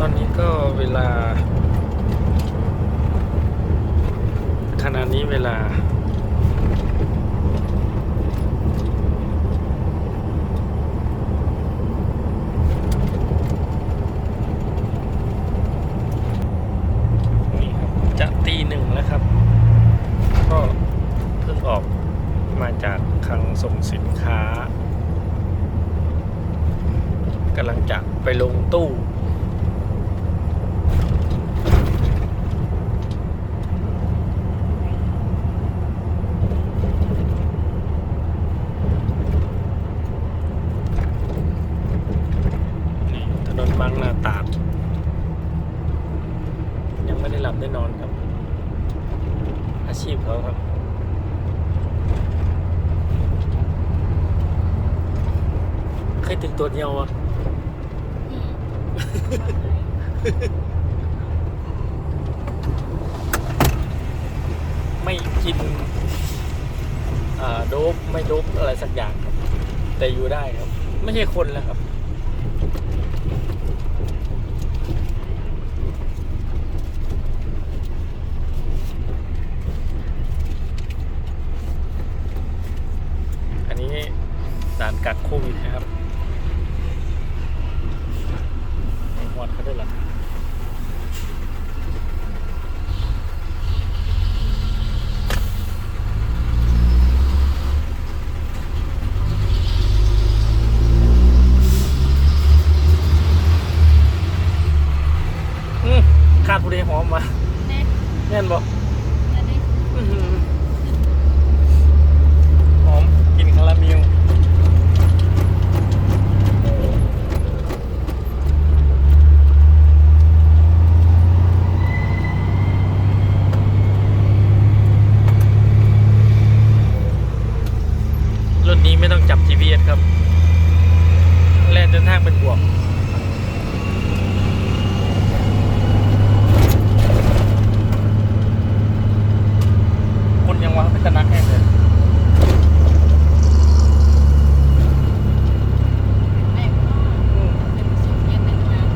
ตอนนี้ก็เวลา ขณะนี้เวลานี่ครับจะตีหนึ่งแล้วครับ ก็เพิ่งออกมาจากคลังส่งสินค้ากำลังจะไปลงตู้ นี่ถนน บางนาตาดยังไม่ได้หลับได้นอนครับ อาชีพเขาครับเคยถึงตัวเดียวอะไม่กินอ่าโดบไม่โดบอะไรสักอย่างครับ แต่อยู่ได้ครับ ไม่ใช่คนแล้วครับ อันนี้ด่าน กักโควิดนะครับมีหมวดเขาด้วยเหรออืมขาดผู้ใดหอมวะ เน็ต แน่นบอก อันนี้ อื้อหือหอมกลินคาราเมลรุ่นนี้ไม่ต้องจับ GPS ครับ แล่นเดินทางเป็นบวก คนยังวางเป็นตะนักแห้งเลย แม่ก็เป็นสุดเย็นเป็นงาน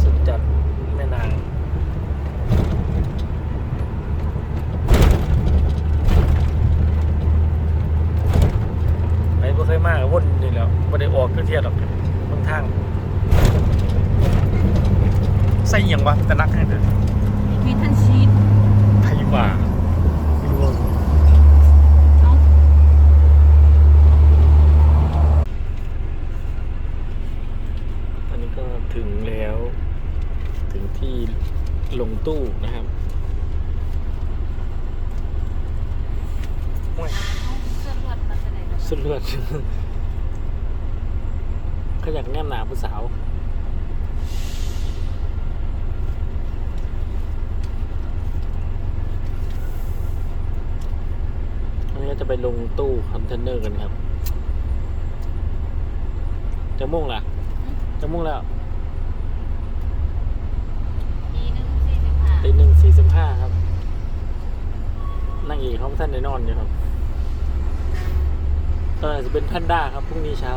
สุดจัดแม่นาง ไปบ่เคยมากวนนี่แหล้วบ่ได้ออกเที่ยวหรอกบางทาง ใส่อิหยังวะตะนักแห้งเลย มีทันชีส ไทยกว่าไม่รู้ว่า เอ้า ตอนนี้ก็ถึงแล้ว ถึงที่ลงตู้นะครับโอ้ย เอาเสื้อลวดมาแสดง สุดเลือด เขาอยากแนมหนาผู้สาวอันนี้ก็จะไปลงตู้คอนเทนเนอร์กันครับ จะมุ่งล่ะ จะมุ่งแล้วทีนึงสี่สิบห้าตีหนึ่งสี่สิบห้าครับ นั่งอีกห้องท่านในนอนอยู่ครับตอนอาจจะเป็นแพนด้าครับ พรุ่งนี้เช้า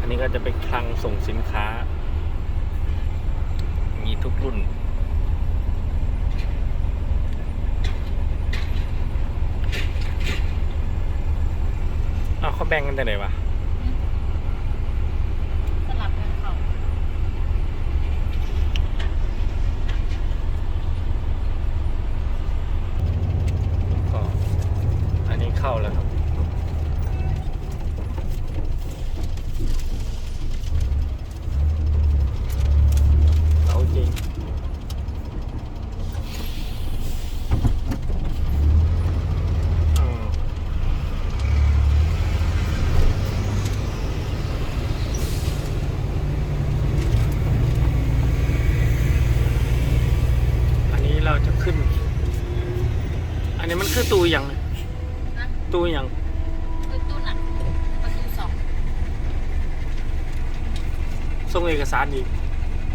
อันนี้ก็จะเป็นคลังส่งสินค้า มีทุกรุ่นอ้าวเขาแบ่งกันแต่ไหนวะ สลับกันเขา ก็อันนี้เข้าแล้วครับ เอาจริง อืมอันนี้เราจะขึ้น อั นนี้มันคือตูอย่างนะตูอย่างคือตู้หนักประตูสองส่งเอกสารอีก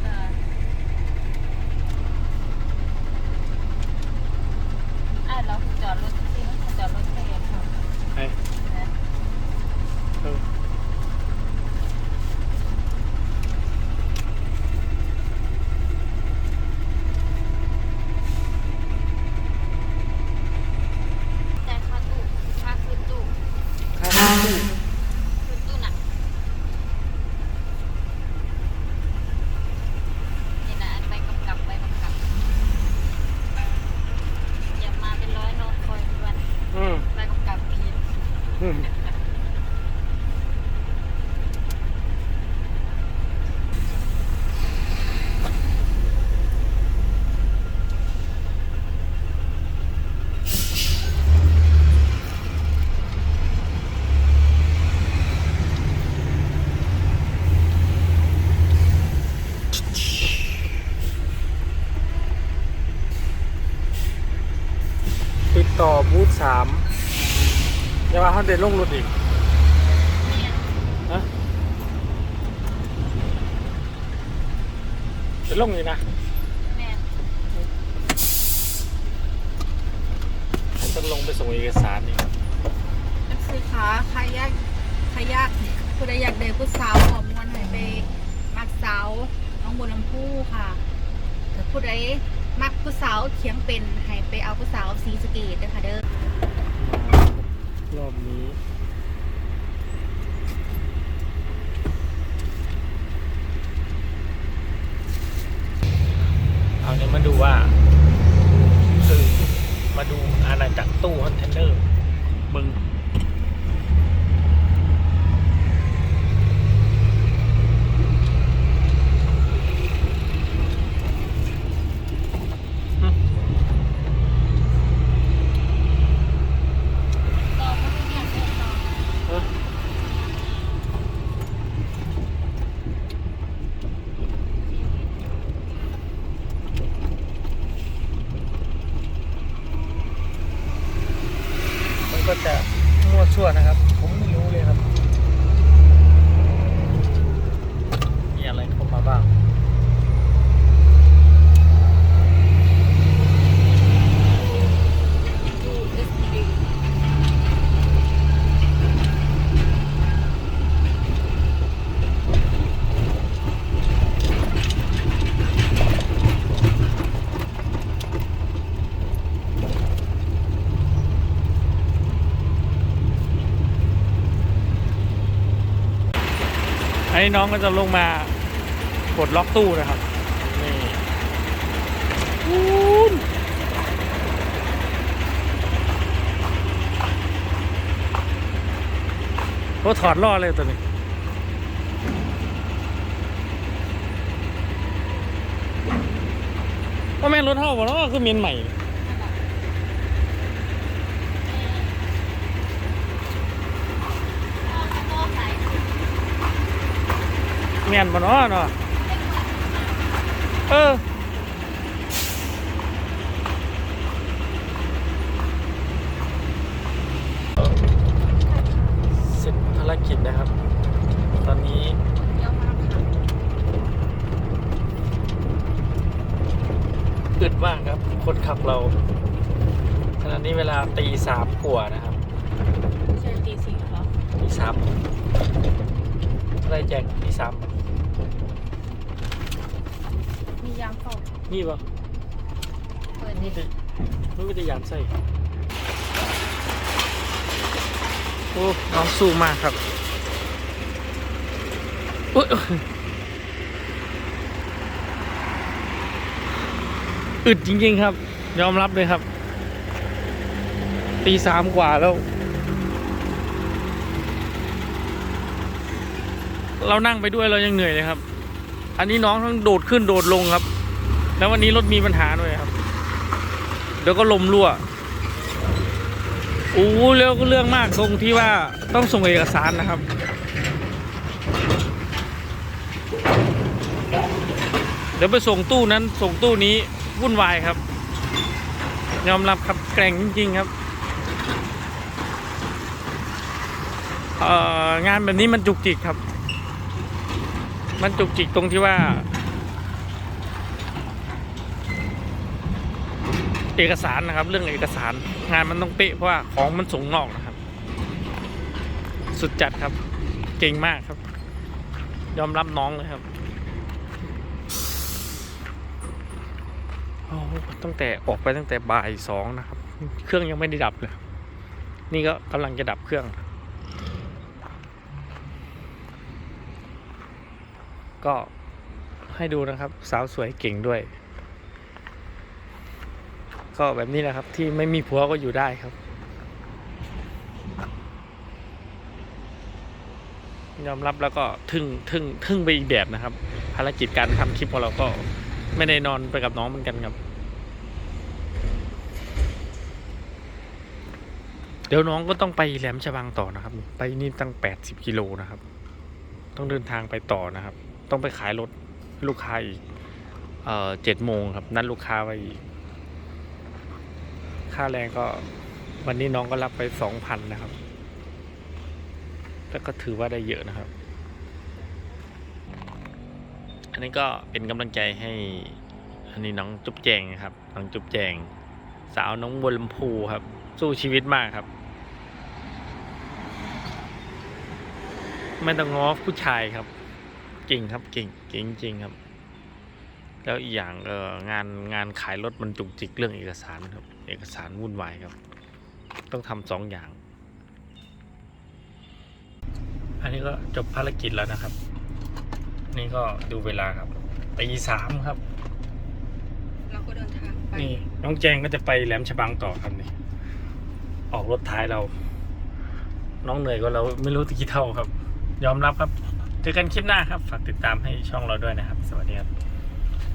เอออะเราจอดรถที่นั่นจอดรถแค่เดียวพอ ไอ้ นะ เออ จ่ายค่าตู้ค่าคืนตู้ ค่าตู้ คืนตู้หนักนี่นะอันใบกำกับใบกำกับอย่ามาเป็นร้อยนอนคอยทุกวัน อืม ใบกำกับปีน อืมติดต่อบูธสาม อย่าว่าเขาเดินลงรถอีกเนี่ยฮะเดินลงอีกนะแม่ต้องลงไปส่งเอกสารนี่ครับนักศึกษาใครอยากใครอยากผู้ใดอยากได้ผู้สาวขอมวนให้ไปมักสาวน้องบัวลำพูค่ะแต่ผู้ใดมักผู้สาวเขียงเป็นให้ไปเอาผู้สาวสีสะเกตเด้อค่ะเด้อ รอบนี้ เอาเนี่ยมาดูว่า คือมาดูอาณาจักรตู้คอนเทนเนอร์มึง ต่อมาเนี่ยเดินต่อ เออมันก็จะมั่วชั่วนะครับ ผมไม่รู้เลยครับ มีอะไรเข้ามาบ้าง ดูเอสดี อันนี้น้องก็จะลงมากดล็อกตู้นะครับ นี่วู้นโอ้ถอดล่อเลยตัวนี้ก็แม่นรถเท่าบ่เนาะคือเมียนใหม่ ก็ใส่ เมียนบ่เนาะเนาะเออเสร็จภารกิจนะครับ ตอนนี้เดี๋ยวมาค่ะอึดมากครับ คนขับเราขณะนี้เวลาตีสามกว่านะครับใช่ตีสี่เหรอตีสามอะไรแจกตีสาม มียางเฝ้านี่ปะเปิดนี่ดิได้ไม่ได้ยามใส่ โอ้น้องสู้มากครับอุ๊ยอึดจริงๆครับ ยอมรับเลยครับ ตีสามกว่าแล้ว เรานั่งไปด้วยเรายังเหนื่อยเลยครับ อันนี้น้องทั้งโดดขึ้นโดดลงครับ แล้ววันนี้รถมีปัญหาด้วยครับ เดี๋ยวก็ลมรั่วโอ้เรื่องก็เรื่องมากตรงที่ว่าต้องส่งเอกสารนะครับ เดี๋ยวไปส่งตู้นั้นส่งตู้นี้วุ่นวายครับ ยอมรับครับแกร่งจริงๆครับเอ่องานแบบนี้มันจุกจิกครับ มันจุกจิกตรงที่ว่า เอกสารนะครับ เรื่องเอกสารงานมันต้องเป๊ะเพราะว่าของมันส่งนอกนะครับ สุดจัดครับ เก่งมากครับ ยอมรับน้องเลยครับโอ้ตั้งแต่ออกไปตั้งแต่บ่ายสองนะครับ เครื่องยังไม่ได้ดับเลย นี่ก็กำลังจะดับเครื่อง ก็ให้ดูนะครับ สาวสวยเก่งด้วย ก็แบบนี้แหละครับ ที่ไม่มีผัวก็อยู่ได้ครับยอมรับแล้วก็ทึ่งทึ่งทึ่งไปอีกแบบนะครับ ภารกิจการทำคลิปของเราก็ไม่ได้นอนไปกับน้องเหมือนกันครับ เดี๋ยวน้องก็ต้องไปแหลมฉบังต่อนะครับ ไปนี่ตั้งแปดสิบกิโลนะครับ ต้องเดินทางไปต่อนะครับ ต้องไปขายรถลูกค้าอีกเอ่อเจ็ดโมงครับนัดลูกค้าไว้อีก ค่าแรงก็วันนี้น้องก็รับไปสองพันนะครับ แล้วก็ถือว่าได้เยอะนะครับ อันนี้ก็เป็นกำลังใจให้อันนี้น้องจุ๊บแจงนะครับ น้องจุ๊บแจง สาวน้องบัวลำพูครับ สู้ชีวิตมากครับ ไม่ต้องง้อผู้ชายครับเก่งครับเก่งเก่งจริงครับ แล้วอีกอย่างเอองานงานขายรถมันจุกจิกเรื่องเอกสารครับ เอกสารวุ่นวายครับ ต้องทำสองอย่าง อันนี้ก็จบภารกิจแล้วนะครับ นี่ก็ดูเวลาครับตีสามครับ เราก็เดินทางไป นี่น้องแจงก็จะไปแหลมฉบังต่อครับนี่ ออกรถท้ายเรา น้องเหนื่อยก็เราไม่รู้ตะกี้เท่าครับ ยอมรับครับ เจอกันคลิปหน้าครับ ฝากติดตามให้ช่องเราด้วยนะครับ สวัสดีครับ